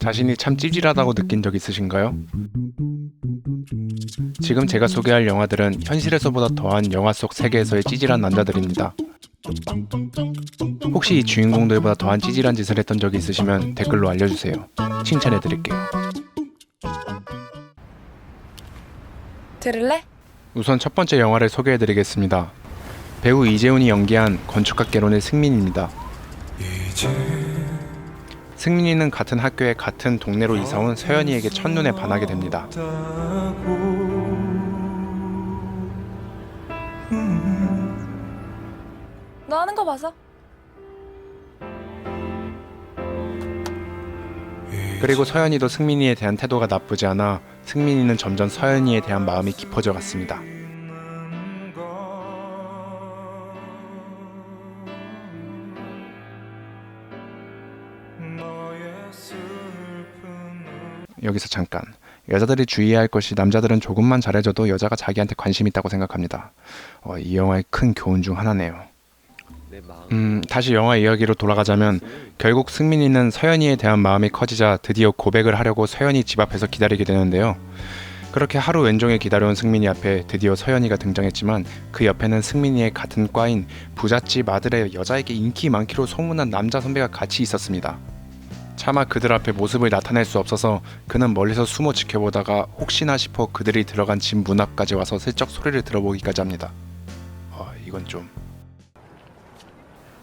자신이 참 찌질하다고 느낀 적 있으신가요? 지금 제가 소개할 영화들은 현실에서보다 더한 영화 속 세계에서의 찌질한 남자들입니다. 혹시 이 주인공들보다 더한 찌질한 짓을 했던 적이 있으시면 댓글로 알려주세요. 칭찬해드릴게요. 들을래? 우선 첫 번째 영화를 소개해드리겠습니다. 배우 이재훈이 연기한 건축학 개론의 승민입니다. 승민이는 같은 학교에 같은 동네로 이사온 서연이에게 첫눈에 반하게 됩니다. 너 하는 거 봐서. 그리고 서연이도 승민이에 대한 태도가 나쁘지 않아 승민이는 점점 서연이에 대한 마음이 깊어져 갔습니다. 여기서 잠깐. 여자들이 주의해야 할 것이 남자들은 조금만 잘해줘도 여자가 자기한테 관심 있다고 생각합니다. 어, 이 영화의 큰 교훈 중 하나네요. 음, 다시 영화 이야기로 돌아가자면 결국 승민이는 서연이에 대한 마음이 커지자 드디어 고백을 하려고 서연이 집 앞에서 기다리게 되는데요. 그렇게 하루 왼종일 기다려온 승민이 앞에 드디어 서연이가 등장했지만 그 옆에는 승민이의 같은 과인 부잣집 아들의 여자에게 인기 많기로 소문난 남자 선배가 같이 있었습니다. 차마 그들 앞에 모습을 나타낼 수 없어서 그는 멀리서 숨어 지켜보다가 혹시나 싶어 그들이 들어간 집 문 앞까지 와서 슬쩍 소리를 들어보기까지 합니다. 어, 이건 좀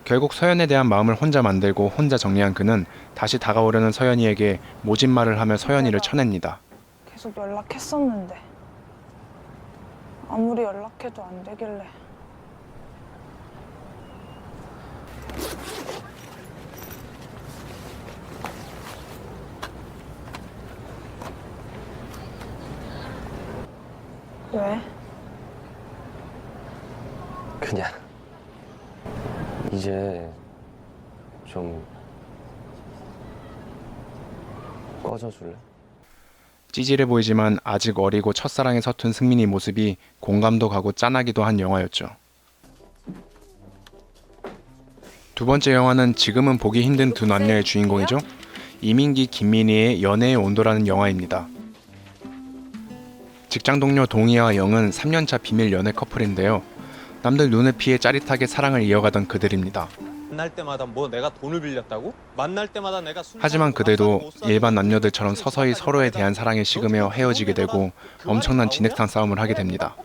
결국 서연에 대한 마음을 혼자 만들고 혼자 정리한 그는 다시 다가오려는 서연이에게 모진 말을 하며 서연이를 쳐냅니다. 계속 연락했었는데. 아무리 연락해도 안 되길래. 왜? 그냥 이제 좀 꺼져줄래? 찌질해 보이지만 아직 어리고 첫사랑에 서툰 승민이 모습이 공감도 가고 짠하기도 한 영화였죠. 두 번째 영화는 지금은 보기 힘든 두 남녀의 주인공이죠. 이민기, 김민희의 연애의 온도라는 영화입니다. 직장 동료 동희와 영은 3년차 비밀 연애 커플인데요. 남들 눈을 피해 짜릿하게 사랑을 이어가던 그들입니다. 만날 때마다 뭐 내가 돈을 빌렸다고? 만날 때마다 내가 술 하지만 마시고 그들도 못 일반 남녀들처럼 서서히 서로에 대한 사랑에 식으며 헤어지게 되고 엄청난 진흙탕 싸움을 하게 됩니다.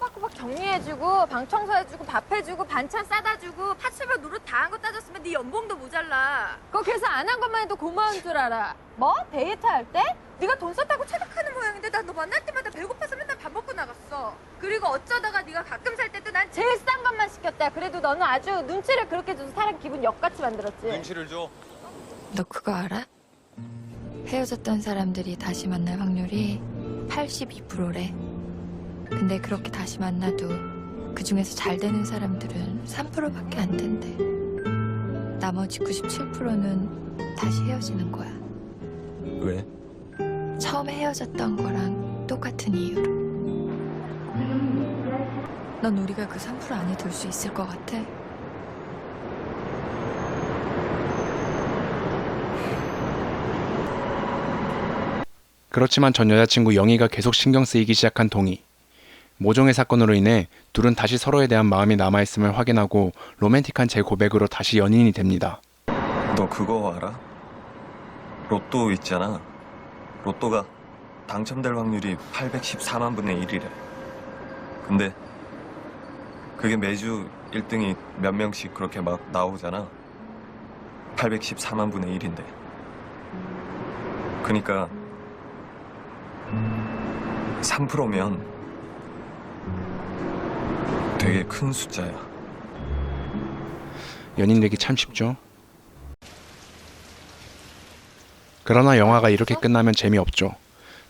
방 청소해주고 밥 해주고 반찬 싸다 주고 파출부 노릇 다 한 거 따졌으면 네 연봉도 모자라 그거 계산 안 한 것만 해도 고마운 줄 알아 뭐? 데이트 할 때? 네가 돈 썼다고 체득하는 모양인데 난 너 만날 때마다 배고파서 맨날 밥 먹고 나갔어 그리고 어쩌다가 네가 가끔 살 때도 난 제일 싼 것만 시켰다 그래도 너는 아주 눈치를 그렇게 줘서 사람 기분 역같이 만들었지 눈치를 줘. 너 그거 알아? 헤어졌던 사람들이 다시 만날 확률이 82%래. 근데 그렇게 다시 만나도 그 중에서 잘 되는 사람들은 3%밖에 안 된대. 나머지 97%는 다시 헤어지는 거야. 왜? 처음에 헤어졌던 거랑 똑같은 이유로. 넌 우리가 그 3% 안에 들 수 있을 것 같아? 그렇지만 전 여자친구 영희가 계속 신경 쓰이기 시작한 동희. 모종의 사건으로 인해 둘은 다시 서로에 대한 마음이 남아있음을 확인하고 로맨틱한 재고백으로 다시 연인이 됩니다. 너 그거 알아? 로또 있잖아. 로또가 당첨될 확률이 814만 분의 1이래. 근데 그게 매주 1등이 몇 명씩 그렇게 막 나오잖아. 814만 분의 1인데. 그니까 3%면 되게 큰 숫자야. 연인 되기 참 쉽죠? 그러나 영화가 이렇게 끝나면 재미없죠.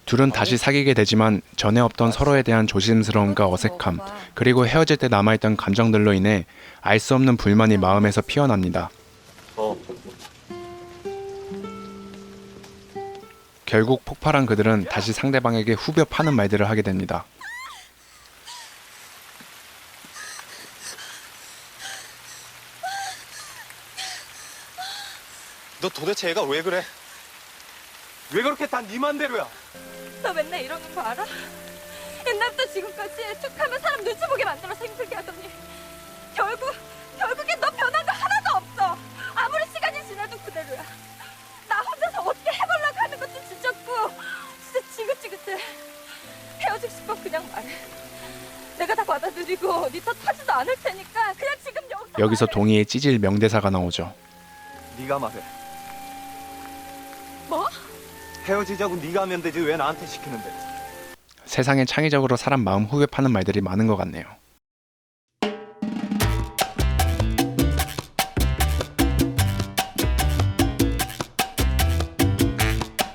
둘은 다시 사귀게 되지만 전에 없던 서로에 대한 조심스러움과 어색함, 그리고 헤어질 때 남아있던 감정들로 인해 알 수 없는 불만이 마음에서 피어납니다. 어. 결국 폭발한 그들은 다시 상대방에게 후벼 파는 말들을 하게 됩니다. 너 도대체 애가 왜 그래? 왜 그렇게 다 네 맘대로야? 너 맨날 이러는 거 알아? 옛날부터 지금까지 툭하면 사람 눈치 보게 만들어서 힘들게 하더니 결국 결국엔 너 변한 거 하나도 없어. 아무리 시간이 지나도 그대로야. 나 혼자서 어떻게 해보려고 하는 것도 지쳤고 진짜 지긋지긋해. 헤어지고 싶어 그냥 말해. 내가 다 받아들이고 니터 타지도 않을 테니까 그냥 지금 여기서 여기서 말해. 동희의 찌질 명대사가 나오죠. 네가 말해. 뭐? 헤어지자고 네가 하면 되지 왜 나한테 시키는데? 세상에 창의적으로 사람 마음 후벼 파는 말들이 많은 것 같네요.